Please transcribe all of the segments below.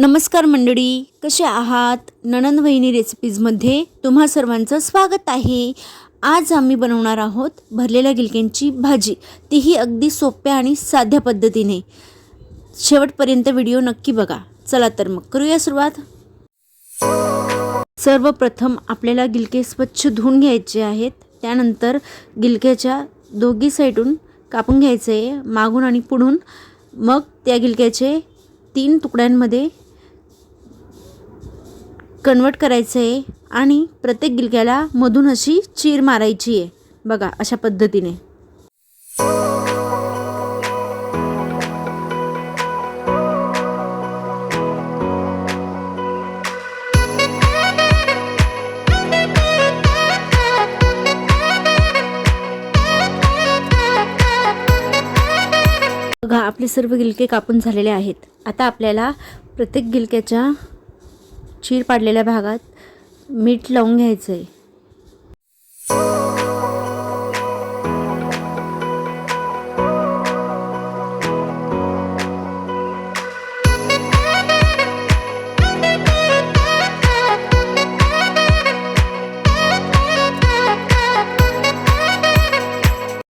नमस्कार मंडळी कसे आहात? ननंद वहिनी रेसिपीजमध्ये तुम्हा सर्वांचं स्वागत आहे. आज आम्ही बनवणार आहोत भरलेल्या गिलक्यांची भाजी. तीही अगदी सोप्या आणि साध्या पद्धतीने. शेवटपर्यंत व्हिडिओ नक्की बघा. चला तर मग करूया सुरुवात. सर्वप्रथम आपल्याला गिलके स्वच्छ धुवून घ्यायचे आहेत. त्यानंतर गिलक्याच्या दोघी साईडून कापून घ्यायचे आहे मागून आणि पुढून. मग त्या गिलक्याचे तीन तुकड्यांमध्ये कन्वर्ट करायचं आहे आणि प्रत्येक गिलक्याला मधून अशी चीर मारायची आहे. बघा अशा पद्धतीने. बघा आपले सर्व गिलके कापून झालेले आहेत. आता आपल्याला प्रत्येक गिलक्याच्या चीर पाडलेल्या भागात मीठ लावून घ्यायचं आहे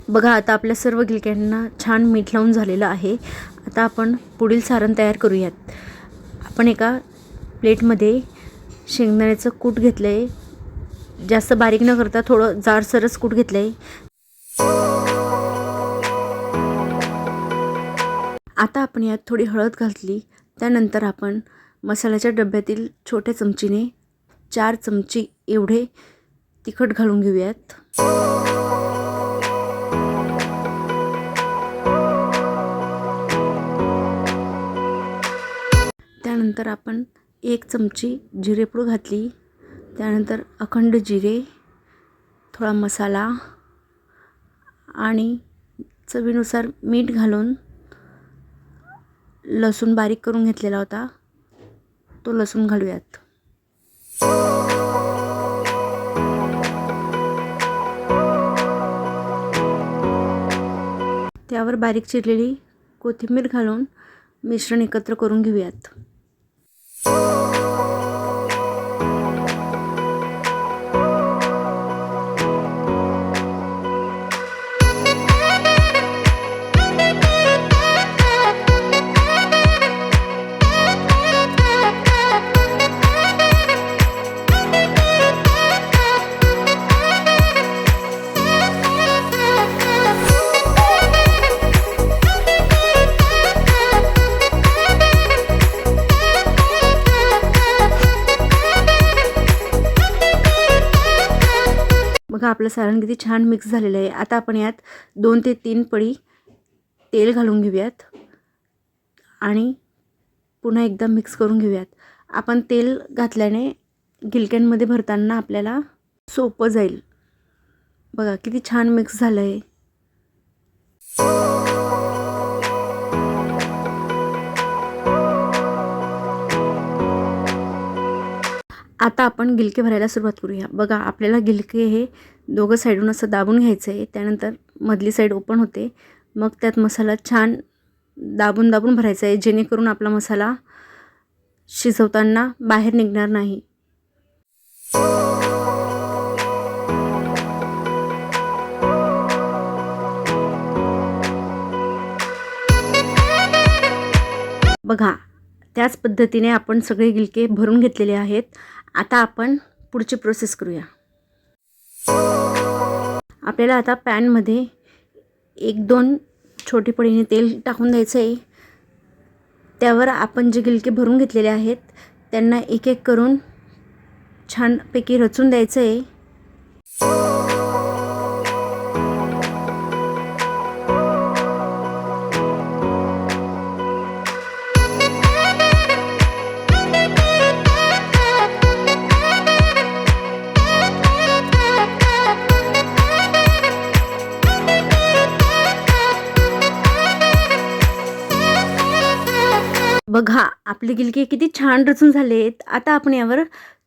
बघा आता आपल्या सर्व गिलक्यांना छान मीठ लावून झालेलं आहे. आता आपण पुढील सारण तयार करूयात. आपण एका प्लेटमध्ये शेंगदाण्याचं कूट घेतलं आहे जास्त बारीक न करता थोडं जाडसरच कूट घेतलं आहे आता आपण यात थोडी हळद घातली. त्यानंतर आपण मसाल्याच्या डब्यातील छोट्या चमचीने चार चमची एवढे तिखट घालून घेऊयात. त्यानंतर आपण एक चमची जिरेपूड घातली. त्यानंतर अखंड जिरे थोडा मसाला आणि चवीनुसार मीठ घालून लसूण बारीक करून घेतलेला होता. तो लसूण घालूयात. त्यावर बारीक चिरलेली कोथिंबीर घालून मिश्रण एकत्र करून घेऊयात. Oh. बघा आपलं सारण किती छान मिक्स झालेलं आहे. आता आपण यात दोन ते तीन पळी तेल घालून घेऊयात आणि पुन्हा एकदा मिक्स करून घेऊयात. आपण तेल घातल्याने गिलक्यांमध्ये भरताना आपल्याला सोपं जाईल. बघा किती छान मिक्स झालं आहे आता आपण गिलके भरायला सुरुवात करूया. बघा आपल्याला गिलके हे दोघं साईडून असं दाबून घ्यायचं आहे त्यानंतर मधली साईड ओपन होते. मग त्यात मसाला छान दाबून दाबून भरायचा आहे जेणेकरून आपला मसाला शिजवताना बाहेर निघणार नाही. बघा त्याच पद्धतीने आपण सगळे गिलके भरून घेतलेले आहेत. आता आपण पुढची प्रोसेस करूया. आपल्याला आता पॅनमध्ये एक दोन छोटी पडीने तेल टाकून द्यायचं आहे त्यावर आपण जे गिलके भरून घेतलेले आहेत त्यांना एक एक करून छानपैकी रचून द्यायचं आहे बघा आपले गिलके किती छान रचून झाले आहेत आता आपण यावर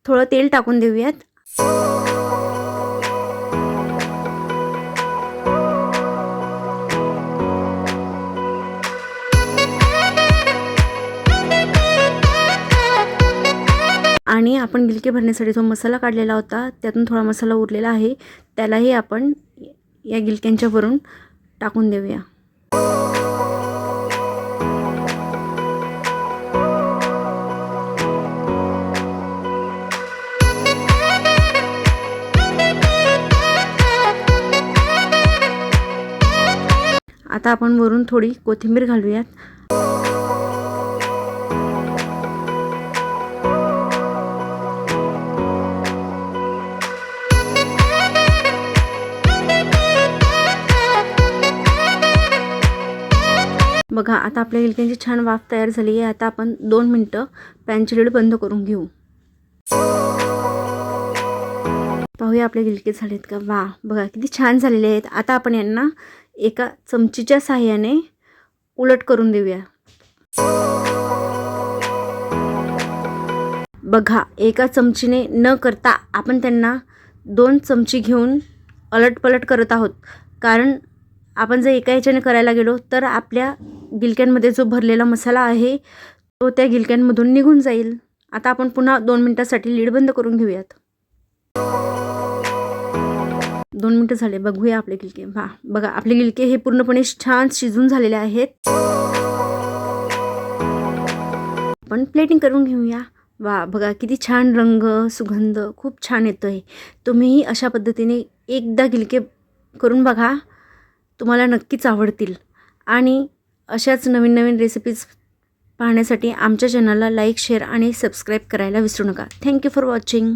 थोडं तेल टाकून देऊयात. आणि आपण गिलके भरण्यासाठी जो मसाला काढलेला होता त्यातून थोडा मसाला उरलेला आहे. त्यालाही आपण या गिलक्यांच्या वरून टाकून देऊया. आता आपण वरून थोडी कोथिंबीर घालूयात. बघा आता आपल्या गिलक्यांची छान वाफ तयार झाली आहे. आता आपण दोन मिनटं पॅनची लीड बंद करून घेऊ. पाहूया आपले गिलके झालेत का? वा बघा किती छान झालेले आहेत. आता आपण यांना एका चमचीच्या साह्याने उलट करून देऊया. बघा एका चमचीने न करता आपण त्यांना दोन चमची घेऊन अलटपलट करत आहोत. कारण आपण जर एका ह्याच्याने करायला गेलो तर आपल्या गिलक्यांमध्ये जो भरलेला मसाला आहे तो त्या गिलक्यांमधून निघून जाईल. आता आपण पुन्हा दोन मिनटासाठी लीड बंद करून घेऊयात. दोन मिनटं झाले बघूया आपले गिलके वा बघा आपले गिलके हे पूर्णपणे छान शिजून झालेले आहेत. आपण प्लेटिंग करून घेऊया. वा बघा किती छान रंग सुगंध खूप छान येतो आहे तुम्हीही अशा पद्धतीने एकदा गिलके करून बघा. तुम्हाला नक्कीच आवडतील. आणि अशाच नवीन नवीन रेसिपीज पाहण्यासाठी आमच्या चॅनलला लाईक शेअर आणि सबस्क्राईब करायला विसरू नका. Thank you for watching